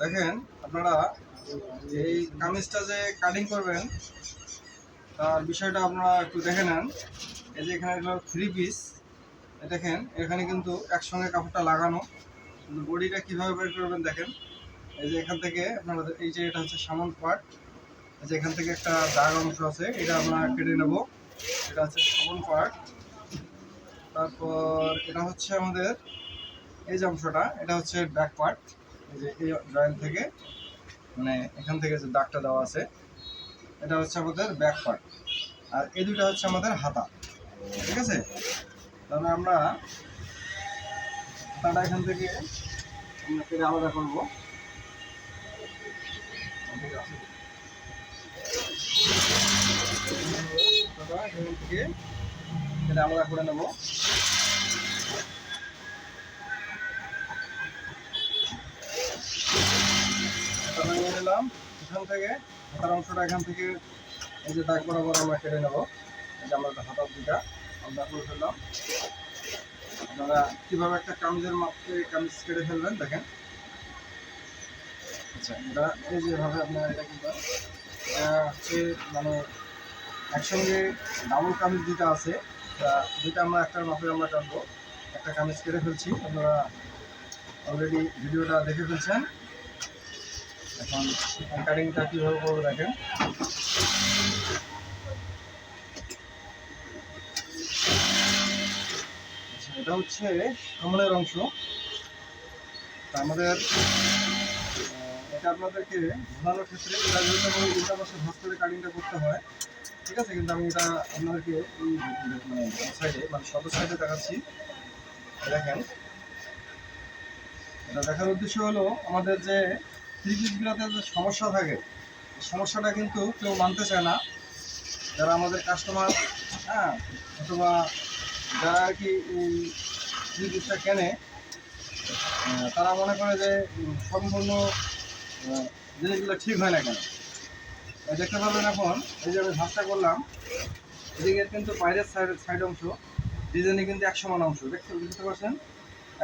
দেখেন, আপনারা এই কামিজটা যে কাটিং করবেন, তার বিষয়টা আপনারা একটু দেখে নেন। এই যে এখানে থ্রি পিস দেখেন, এখানে কিন্তু একসঙ্গে কাপড়টা লাগানো। কিন্তু বডিটা কীভাবে বের করবেন দেখেন। এই যে এখান থেকে আপনারা, এই যে এটা হচ্ছে সামন পার্ট এই যে এখান থেকে একটা দাগ অংশ আছে, এটা আমরা কেটে নেব। এটা হচ্ছে সামন পার্ট তারপর এটা হচ্ছে আমাদের এই যে অংশটা, এটা হচ্ছে ব্যাক পার্ট এই যে এই জয়েন্ট থেকে মানে এখান থেকে যে দাগটা দেওয়া আছে, এটা হচ্ছে আমাদের ব্যাক পার্ট। আর এই দুটো হচ্ছে আমাদের হাতা। ঠিক আছে? তাহলে আমরা হাতাটা এখান থেকে আমরা কেটে আলাদা করব। হাতাটা এখান থেকে কেটে আলাদা করে নেব। নিয়ে নিলাম। এখান থেকে হাতার অংশটা এখান থেকে এই যে দাগ বরাবর আমরা কেটে নেব। এই যে আমরা হাতার দুটা আমরা করে ফেললাম। আপনারা কীভাবে একটা কামিজের মাপে কামিজ কেটে ফেলবেন দেখেন। আচ্ছা এটা এই যেভাবে আপনার এটা কিন্তু এটা হচ্ছে মানে একসঙ্গে ডাবল কামিজ দুটা আছে দুইটা আমরা একটার মাপে আমরা টানবো, একটা কামিজ কেটে ফেলছি, আপনারা অলরেডি ভিডিওটা দেখে ফেলছেন। এখন কাটিংটা কীভাবে করব দেখেন। এটা হচ্ছে সামনের অংশ। আমাদের আপনাদেরকে ঘোরানোর ক্ষেত্রে এটা আমাদের উল্টা পাশে ভাস করে কাটিংটা করতে হয়, ঠিক আছে? কিন্তু আমি এটা আপনাদেরকে মানে সাইডে মানে সদর সাইডে দেখাচ্ছি। দেখেন। এটা দেখার উদ্দেশ্য হলো আমাদের যে থ্রি যে সমস্যা থাকে সমস্যাটা কিন্তু কেউ মানতে চায় না। যারা আমাদের কাস্টমার হ্যাঁ অথবা যারা আর কি থ্রি কেনে তারা মনে করে যে সম্পূর্ণ জিনিসগুলো ঠিক হয় না কেন? দেখতে পাবেন এখন, এই যে আমি ভাষা করলাম, এদিকে কিন্তু বাইরের সাইড সাইড অংশ, ডিজাইনে কিন্তু একশো মান অংশ, দেখতে বুঝতে পারছেন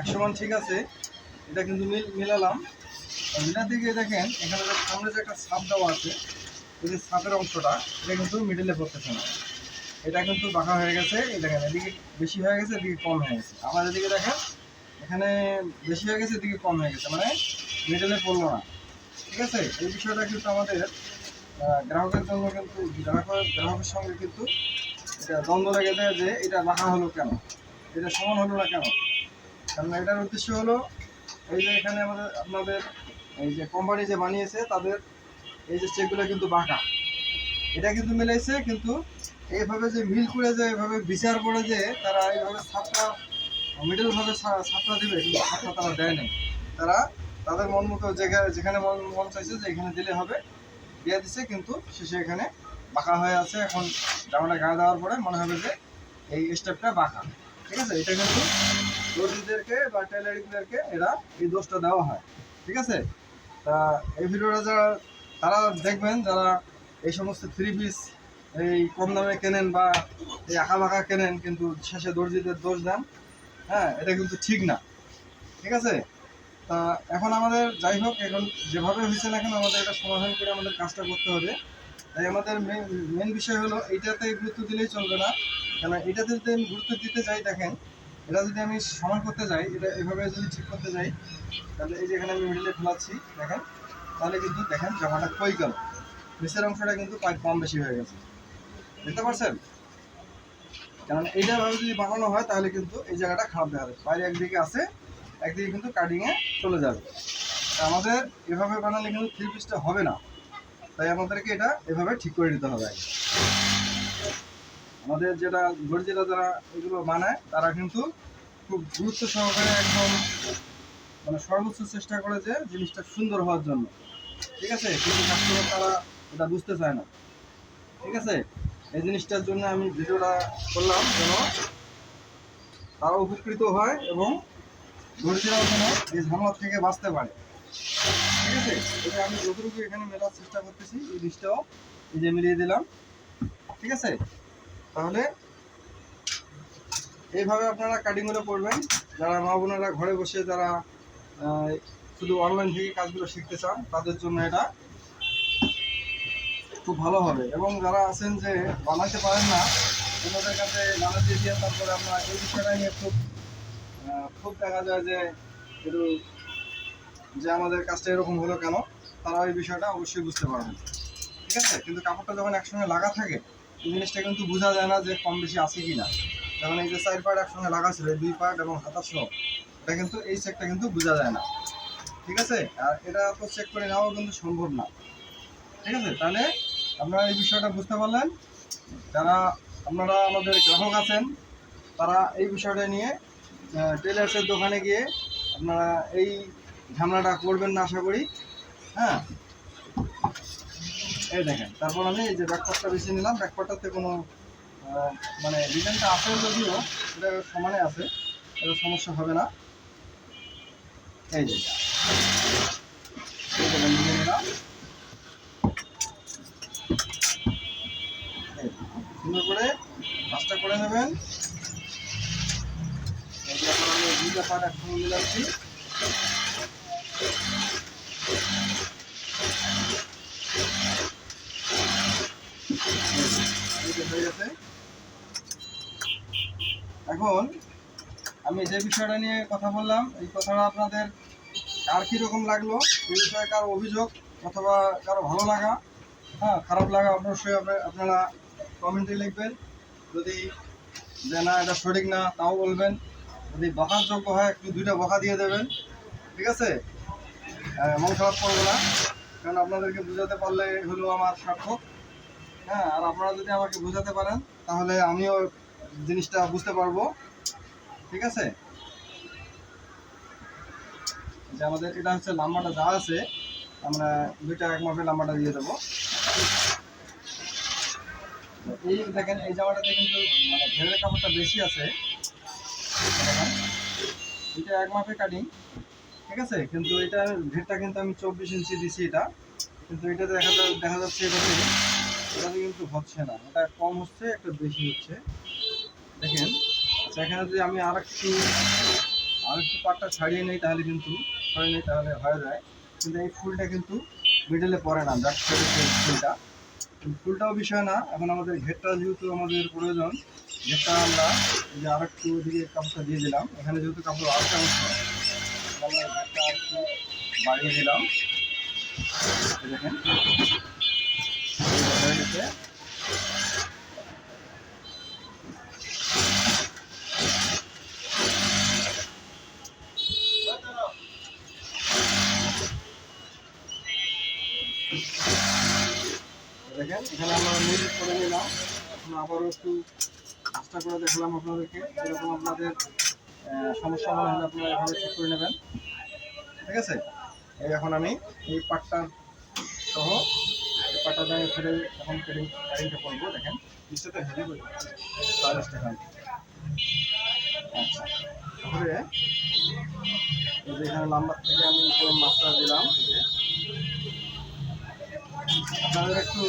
একশো মান ঠিক আছে, এটা কিন্তু মিল মিলালাম। মিলার দিকে দেখেন, এখানে সামনে যে একটা সাপ দেওয়া আছে, এই যে সাপের অংশটা, এটা কিন্তু মিডিলে পড়তেছে না। এটা কিন্তু বাঁকা হয়ে গেছে, এই দেখেন, এদিকে বেশি হয়ে গেছে, এদিকে কম হয়ে গেছে। আবার এদিকে দেখেন, এখানে বেশি হয়ে গেছে, এদিকে কম হয়ে গেছে মানে মিডলে পড়ল না। ঠিক আছে, এই বিষয়টা কিন্তু আমাদের গ্রাহকের জন্য কিন্তু, গ্রাহকের গ্রাহকের সঙ্গে কিন্তু এটা দ্বন্দ্ব লেগে যায় যে এটা বাঁকা হলো কেন? এটা সমান হলো না কেন? কারণ এটার উদ্দেশ্য হলো, এই যে এখানে আমাদের, আপনাদের, এই যে কোম্পানি যে বানিয়েছে, তাদের এই যে চেকগুলো কিন্তু বাঁকা। এটা কিন্তু মিলাইছে, কিন্তু এইভাবে যে মিল করে যে এভাবে বিচার করে যে তারা এইভাবে ছাপটা মিডলভাবে ছাপটা দিবে, কিন্তু ছাপটা তারা দেয় নাই। তারা তাদের মন মতো যেখানে মন মন চাইছে যে এখানে দিলে হবে। দিয়ে দিছে, কিন্তু শেষে এখানে বাঁকা হয়ে আছে। এখন জামাটা গায়ে দেওয়ার পরে মনে হবে যে এই স্টেপটা বাঁকা। ঠিক আছে? এটা কিন্তু দর্জিদেরকে বা টেলারিংদেরকে এরা এই দোষটা দেওয়া হয়। ঠিক আছে? তা এই ভিডিওটা যারা, তারা দেখবেন, যারা এই সমস্ত থ্রি পিস এই কম দামে কেনেন বা এই আঁকা বাঁকা কেনেন, কিন্তু শেষে দর্জিদের দোষ দেন হ্যাঁ এটা কিন্তু ঠিক না। ঠিক আছে? তা এখন আমাদের, যাই হোক, এখন যেভাবে হয়েছে না এখন আমাদের এটা সমাধান করে আমাদের কাজটা করতে হবে। তাই আমাদের মেন মেন বিষয় হলো এইটাতে গুরুত্ব দিলেই চলবে না। কেন এটাতে যদি আমি গুরুত্ব দিতে যাই, দেখেন, এটা যদি আমি সমান করতে যাই, এটা এভাবে যদি ঠিক করতে যাই, তাহলে এই যে এখানে আমি মিডিলে ফেলাচ্ছি দেখেন, তাহলে কিন্তু দেখেন জামাটা কই গেল। নিচের অংশটা কিন্তু কম বেশি হয়ে গেছে। দেখতে পারছেন? কারণ এইটা ভাবে যদি বানানো হয়, তাহলে কিন্তু এই জায়গাটা খারাপ দেখা যাবে বাইরে একদিকে আছে একদিকে কিন্তু কাটিংয়ে চলে যাবে। আমাদের এভাবে বানালে কিন্তু থ্রি পিসটা হবে না। তাই আমাদেরকে এটা এভাবে ঠিক করে নিতে হবে। আমাদের যেটা গর্জিরা যারা এগুলো বানায়, তারা কিন্তু খুব গুরুত্ব সহকারে একদম মানে সর্বোচ্চ চেষ্টা করে যে জিনিসটা সুন্দর হওয়ার জন্য। ঠিক আছে? কিন্তু কাস্টমার তারা এটা বুঝতে চায় না। ঠিক আছে? এই জিনিসটার জন্য আমি ভিডিওটা করলাম যেন তারা উপকৃত হয় এবং দর্জিরাও যেন এই ঝামেলা থেকে বাঁচতে পারে। ঠিক আছে? এটা আমি যতটুকু এখানে মেলার চেষ্টা করতেছি, এই জিনিসটাও এই যে মিলিয়ে দিলাম। ঠিক আছে? তাহলে এইভাবে আপনারা কাটিংগুলো করবেন। যারা মা বোনেরা ঘরে বসে যারা শুধু অনলাইন থেকে কাজগুলো শিখতে চান, তাদের জন্য এটা খুব ভালো হবে। এবং যারা আছেন যে বানাতে পারেন না, ওনাদের কাছে বানাতে দিয়ে তারপরে আমরা এই বিষয়টা নিয়ে খুব খুব দেখা যায় যে একটু যে আমাদের কাজটা এরকম হলো কেন, তারা এই বিষয়টা অবশ্যই বুঝতে পারবেন ঠিক আছে? কিন্তু কাপড়টা যখন একসঙ্গে লাগা থাকে, এই জিনিসটা কিন্তু বোঝা যায় না যে কম বেশি আছে কি না যেমন এই যে চার পার্ট একসঙ্গে লাগা ছিল দুই পার্ট এবং হাতা সহ এটা কিন্তু এই চেকটা কিন্তু বোঝা যায় না। ঠিক আছে? আর এটা তো চেক করে নেওয়াও কিন্তু সম্ভব না। ঠিক আছে? তাহলে আপনারা এই বিষয়টা বুঝতে পারলেন। যারা আপনারা আমাদের গ্রাহক আছেন, তারা এই বিষয়টা নিয়ে টেলার্সের দোকানে গিয়ে আপনারা এই ঝামেলাটা করবেন না আশা করি। হ্যাঁ? এই দেখেন, তারপর আমি এই যে ব্যাকপারটা বেছে নিলাম ব্যাকপারটাতে কোনো মানে ডিজাইনটা আছে যদিও, এটা সমানে আছে এটা সমস্যা হবে না। এই যে সুন্দর করে কাজটা করে নেবেন। এখন আমি দুইটা পার্ট একসঙ্গে মিলাচ্ছি এই যে এখন আমি যে বিষয়টা নিয়ে কথা বললাম, এই কথাটা আপনাদের কার কীরকম লাগল, এই বিষয়ে কারও অভিযোগ অথবা কারও ভালো লাগা? হ্যাঁ খারাপ লাগা অবশ্যই আপনি- আপনারা কমেন্টে লিখবেন। যদি যে না, এটা সঠিক না, তাও বলবেন। যদি বকার যোগ্য হয়, একটু দুইটা বকা দিয়ে দেবেন। ঠিক আছে? মন খারাপ করব না। কারণ আপনাদেরকে বোঝাতে পারলে হলো আমার সার্থক। হ্যাঁ আর আপনারা যদি আমাকে বোঝাতে পারেন, তাহলে আমিও জিনিসটা বুঝতে পারব। ঠিক আছে? যে আমাদের, এটা হচ্ছে লাম্বাটা যা আছে, আমরা দুইটা এক মাপের লাম্বাটা দিয়ে দেবো। এই দেখেন, এই জামাটাতে কিন্তু মানে ঘেরের কাপড়টা বেশি আছে। এটা এক মাপে কাটিং ঠিক আছে? কিন্তু এটা ঘেরটা কিন্তু আমি চব্বিশ ইঞ্চি দিছি এটা। কিন্তু এটা দেখা দেখা যাচ্ছে এটাতে এটাতে কিন্তু হচ্ছে না। এটা কম হচ্ছে, একটা বেশি হচ্ছে। দেখেন আচ্ছা এখানে যদি আমি আর একটু আর একটু পাটটা ছাড়িয়ে নিই তাহলে কিন্তু, ছাড়িয়ে নিই তাহলে হয়ে যায়। কিন্তু এই ফুলটা কিন্তু মিডলে পড়ে না সাইডের ফুলটা। ফুলটাও বিষয় না, এখন আমাদের ঘেরটা যেহেতু আমাদের প্রয়োজন ঘেরটা আমরা যে আর একটু ওদিকে কাপড়টা দিয়ে দিলাম। এখানে যেহেতু কাপড় আরেকটা অংশ আমরা ঘেরটা একটু বাড়িয়ে দিলাম। দেখেন। হয়ে দেখেন, এখানে আমরা মিল করে নিলাম। এখন আবারও একটু চেষ্টা করে দেখালাম আপনাদেরকে এরকম আপনাদের সমস্যা মনে হলে আপনারা এভাবে ঠিক করে নেবেন। ঠিক আছে? এই এখন আমি এই পাটটা সহ এই পাটটা আমি ফেলে এখন কাটিং কাটিংটা করব, দেখেন। নিশ্চয়ই হেভি করে আচ্ছা। তারপরে এখানে লাম্বার থেকে আমি মাপটা দিলাম। আপনাদের একটু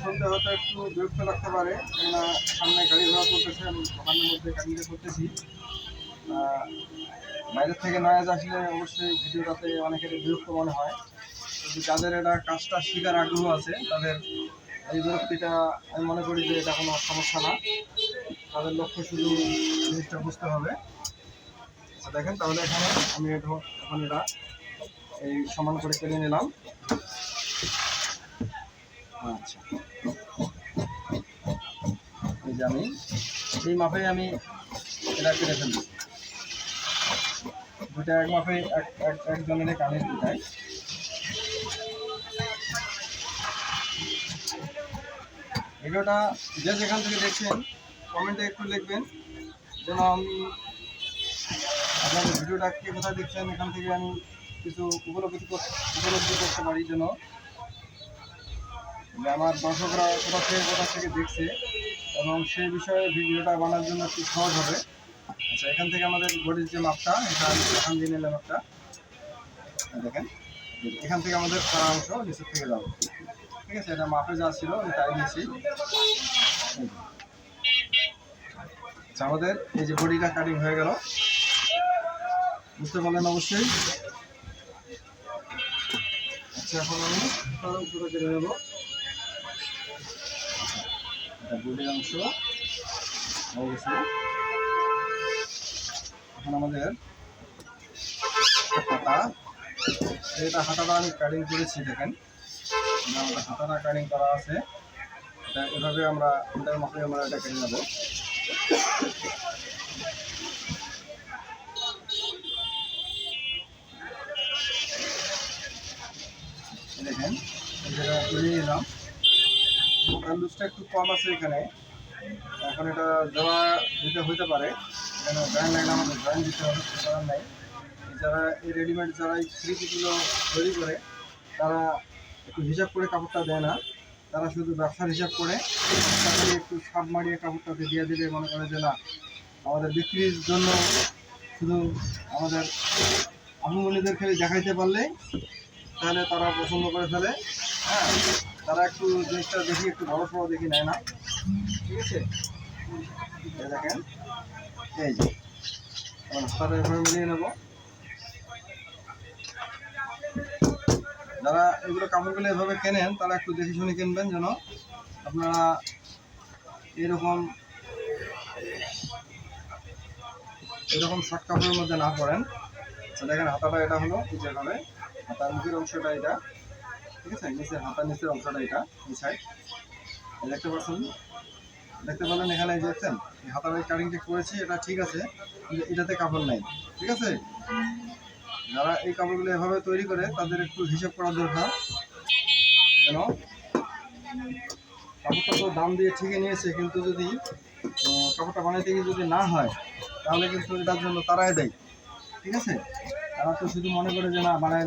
শুনতে হয়তো একটু বিরক্ত লাগতে পারে। কেননা সামনে গাড়ি ঘোড়া করতেছে আমি দোকানের মধ্যে গাড়িটা করতেছি বাইরের থেকে নয়েজ আসলে অবশ্যই ভিডিওটাতে অনেকের বিরক্ত মনে হয়। কিন্তু যাদের এটা কাজটা শেখার আগ্রহ আছে, তাদের এই বিরক্তিটা আমি মনে করি যে এটা কোনো সমস্যা না। তাদের লক্ষ্য শুধু জিনিসটা বুঝতে হবে। দেখেন তাহলে এখানে আমি এখন এটা এই সমান করে কেটে নিলাম। আচ্ছা। এই যে আমি, এই মাপে আমি এটা কেটে ফেলব দুইটা এক মাপে এক এক একজনের কানের দুটাই ভিডিওটা যে যেখান থেকে দেখছেন, কমেন্টে একটু লিখবেন, যেন আমি আপনাদের ভিডিওটা কে কোথায় দেখছেন, এখান থেকে আমি কিছু উপলব্ধি উপলব্ধি করতে পারি, যেন আমার দর্শকরা কোথা থেকে কোথা থেকে দেখছে এবং সেই বিষয়ে ভিডিওটা বানার জন্য একটু সহজ হবে। আচ্ছা এখান থেকে আমাদের বডির যে মাপটা এটা এখান দিয়ে নিলাম একটা। দেখেন এখান থেকে আমাদের সারা অংশ নিচের থেকে যাবে। ঠিক আছে এটা মাপে যা ছিল আমি তাই নিয়েছি। আচ্ছা, আমাদের এই যে বডিটা কাটিং হয়ে গেল। বুঝতে পারলেন অবশ্যই? আচ্ছা এখন আমি নেব। এটা বডির অংশ। গেছে এখন আমাদের হাতা এটা হাতাটা আমি কাটিং করেছি, দেখেন। এটা আমাদের হাতাটা কাটিং করা আছে। এটা এভাবে আমরা এটার মাপে আমরা এটা কেটে নেব। দেখেন জায়গা তুলে নিলাম। লুজটা একটু কম আছে এখানে। এখন এটা জোড়া দিতে হইতে পারে। কেন জয়েন লাইন আমাদের জয়েন দিতে হবে নাই। যারা এই রেডিমেড যারা এই থ্রি পিসগুলো তৈরি করে, তারা একটু হিসাব করে কাপড়টা দেয় না। তারা শুধু ব্যবসার হিসাব করে তাড়াতাড়ি একটু সাপ মারিয়ে কাপড়টাকে দিয়ে দিলে মনে করে যে, না, আমাদের বিক্রির জন্য শুধু আমাদের আহমনিদের খালি দেখাইতে পারলে তাহলে তারা পছন্দ করে ফেলে। হ্যাঁ তারা একটু জিনিসটা দেখি, একটু বড় সড়ো দেখি, নেয় না। ঠিক আছে? দেখেন, এই যে। হাতাটা এভাবে মিলিয়ে নেব। যারা এগুলো কাপড়গুলো এভাবে কেনেন, তারা একটু দেখে শুনে কিনবেন যেন আপনারা এরকম এরকম শর্ট কাপড়ের মধ্যে না পড়েন দেখেন, হাতাটা এটা হলো যেভাবে হাতার মুখের অংশটা এটা। ঠিক আছে? নিচের হাতার নিচের অংশটা এটা, এই দেখতে পাচ্ছেন? দেখতে পেলেন এখানে দেখছেন? হাতার কাটিংটা করেছি, এটা ঠিক আছে এটাতে কাপড় নাই, ঠিক আছে? যারা এই কাপড়গুলো এভাবে তৈরি করে, তাদের একটু হিসাব করা দরকার। যেন কাপড়টা তো দাম দিয়ে ঠিকই নিয়েছে, কিন্তু যদি কাপড়টা বানাইতে গিয়ে যদি না হয়, তাহলে কিন্তু এটার জন্য তারাই দেয়, ঠিক আছে? তারা তো শুধু মনে করে যে না, বানায়,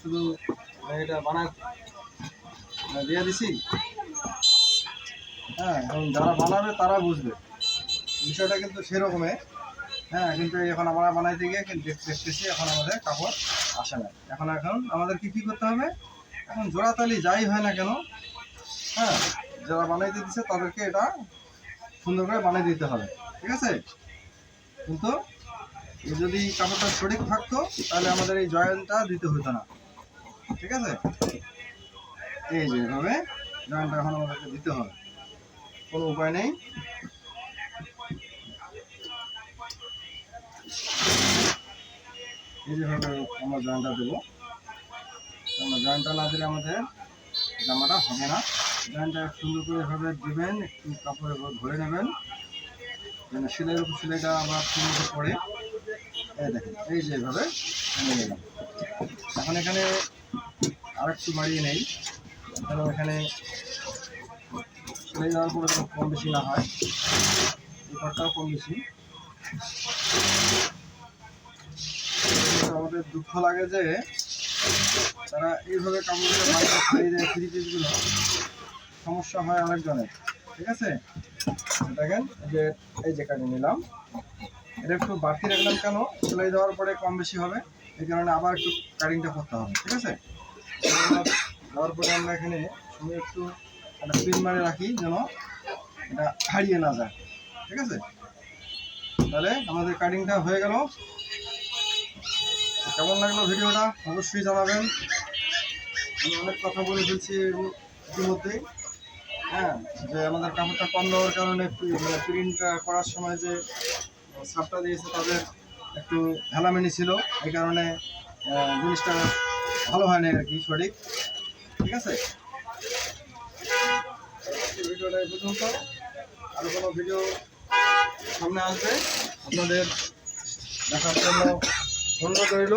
শুধু, এটা বানায় দিয়ে দিছি। হ্যাঁ এবং যারা বানাবে তারা বুঝবে। বিষয়টা কিন্তু সেরকমই। হ্যাঁ কিন্তু এখন আমরা বানাইতে গিয়ে কিন্তু দেখতেছি এখন আমাদের কাপড় আসে না। এখন এখন আমাদের কি কী করতে হবে? এখন জোড়াতালি যাই হয় না কেন হ্যাঁ যারা বানাইতে দিচ্ছে তাদেরকে এটা সুন্দর করে বানিয়ে দিতে হবে। ঠিক আছে? কিন্তু যদি কাপড়টা সঠিক থাকতো, তাহলে আমাদের এই জয়েন্টটা দিতে হতো না। ঠিক আছে? এই যে, এভাবে জয়েন্টটা এখন আমাদেরকে দিতে হবে। কোনো উপায় নেই। এই যেভাবে আমরা জয়েন্টটা দেবো। আমরা জয়েন্টটা না দিলে আমাদের জামাটা হবে না। জয়েন্টটা সুন্দর করে এভাবে দেবেন, একটু উপর ধরে নেবেন। যেন সেলাইয়ের উপর সেলাইটা আবার সুন্দর করে এই দেখেন, এই যে এভাবে এখন এখানে আর একটু বাড়িয়ে নেই। কারণ এখানে সেলাই যাওয়ার পরে যেন কম বেশি না হয়। এই পাটটাও কম বেশি। আমাদের দুঃখ লাগে যে তারা এইভাবে কাপড়গুলো বাইরে ছাড়িয়ে দেয় থ্রি পিসগুলো সমস্যা হয় অনেকজনের ঠিক আছে? দেখেন যে, এই যে কাটিয়ে নিলাম। এটা একটু বাড়তি রাখলাম কেন? সেলাই দেওয়ার পরে কম বেশি হবে। এই কারণে আবার একটু কাটিংটা করতে হবে, ঠিক আছে? দেওয়ার পরে আমরা এখানে সঙ্গে একটু একটা পিন মারে রাখি যেন এটা হারিয়ে না যায়। ঠিক আছে? তাহলে আমাদের কাটিংটা হয়ে গেল। কেমন লাগল ভিডিওটা? অবশ্যই জানাবেন। আমি অনেক কথা বলে ফেলছি ইতিমধ্যেই। হ্যাঁ যে আমাদের কাপড়টা কম দেওয়ার কারণে প্রিন্ট করার সময় যে ছাপটা দিয়েছে তাদের একটু হেলামেনি ছিল। এই কারণে জিনিসটা ভালো হয়নি আর কি, সঠিক। ঠিক আছে? ভিডিওটা এই পর্যন্ত। আরও কোনো ভিডিও সামনে আসবে, আপনাদের দেখার জন্য ধন্যবাদ রইল।